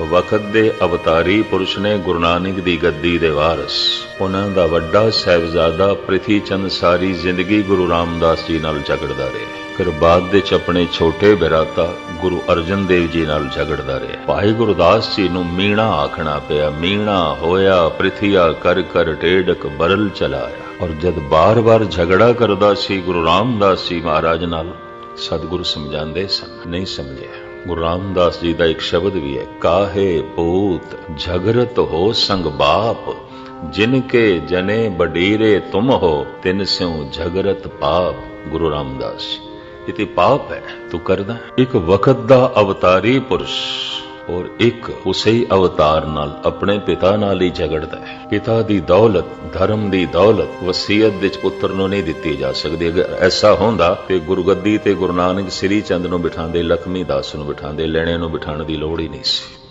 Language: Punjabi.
ਵਕਤ ਦੇ ਅਵਤਾਰੀ ਪੁਰਸ਼ ਨੇ ਗੁਰੂ ਨਾਨਕ ਦੀ ਗੱਦੀ ਦੇ ਵਾਰਸ। ਉਹਨਾਂ ਦਾ ਵੱਡਾ ਸਹਿਬਜ਼ਾਦਾ ਪ੍ਰਿਥੀ ਚੰਦ ਸਾਰੀ ਜ਼ਿੰਦਗੀ ਗੁਰੂ ਰਾਮਦਾਸ ਜੀ ਨਾਲ ਝਗੜਦਾ ਰਿਹਾ। ਫਿਰ ਬਾਅਦ ਚ ਆਪਣੇ ਛੋਟੇ ਬਿਰਾਤਾ ਗੁਰੂ ਅਰਜਨ ਦੇਵ ਜੀ ਨਾਲ ਝਗੜਦਾ ਰਿਹਾ। ਭਾਈ ਗੁਰਦਾਸ ਜੀ ਨੂੰ ਮੀਣਾ ਆਖਣਾ ਪਿਆ। ਮੀਣਾ ਹੋਇਆ, ਪ੍ਰਿਥੀਆ ਕਰ ਕਰ ਟੇਡਕ ਬਰਲ ਚਲਾਇਆ ਔਰ ਜਦ ਬਾਰ-ਬਾਰ ਝਗੜਾ ਕਰਦਾ ਸੀ, ਗੁਰੂ ਰਾਮਦਾਸ ਜੀ ਮਹਾਰਾਜ ਨਾਲ ਸਤਿਗੁਰੂ ਸਮਝਾਉਂਦੇ ਸਨ। ਨਹੀਂ ਸਮਝਿਆ। ਗੁਰੂ ਰਾਮਦਾਸ ਜੀ ਦਾ ਇੱਕ ਸ਼ਬਦ ਵੀ ਹੈ। ਕਾਹੇ ਪੂਤ, ਝਗਰਤ ਹੋ ਸੰਗ ਬਾਪ, ਜਿਨ ਕੇ ਜਨੇ ਬਡੇਰੇ ਤੁਮ ਹੋ, ਤਿਨ ਸਿਉ ਝਗਰਤ ਪਾਪ, ਗੁਰੂ ਰਾਮਦਾਸ ਜੀ। ਇਹ ਤੇ ਪਾਪ ਹੈ, ਤੂੰ ਕਰਦਾ ਇੱਕ ਵਕਤ ਦਾ ਅਵਤਾਰੀ ਪੁਰਸ਼। ਔਰ ਇੱਕ ਉਸੇ ਅਵਤਾਰ ਨਾਲ ਆਪਣੇ ਪਿਤਾ ਨਾਲ ਹੀ ਝਗੜਦਾ ਹੈ। ਪਿਤਾ ਦੀ ਦੌਲਤ, ਧਰਮ ਦੀ ਦੌਲਤ ਵਸੀਅਤ ਵਿੱਚ ਪੁੱਤਰ ਨੂੰ ਨਹੀਂ ਦਿੱਤੀ ਜਾ ਸਕਦੀ। ਅਗਰ ਐਸਾ ਹੁੰਦਾ ਤੇ ਗੁਰਗੱਦੀ ਤੇ ਗੁਰੂ ਨਾਨਕ ਸ੍ਰੀ ਚੰਦ ਨੂੰ ਬਿਠਾਉਂਦੇ, ਲਖਮੀ ਦਾਸ ਨੂੰ ਬਿਠਾਉਂਦੇ, ਲੈਣੇ ਨੂੰ ਬਿਠਾਉਣ ਦੀ ਲੋੜ ਹੀ ਨਹੀਂ ਸੀ।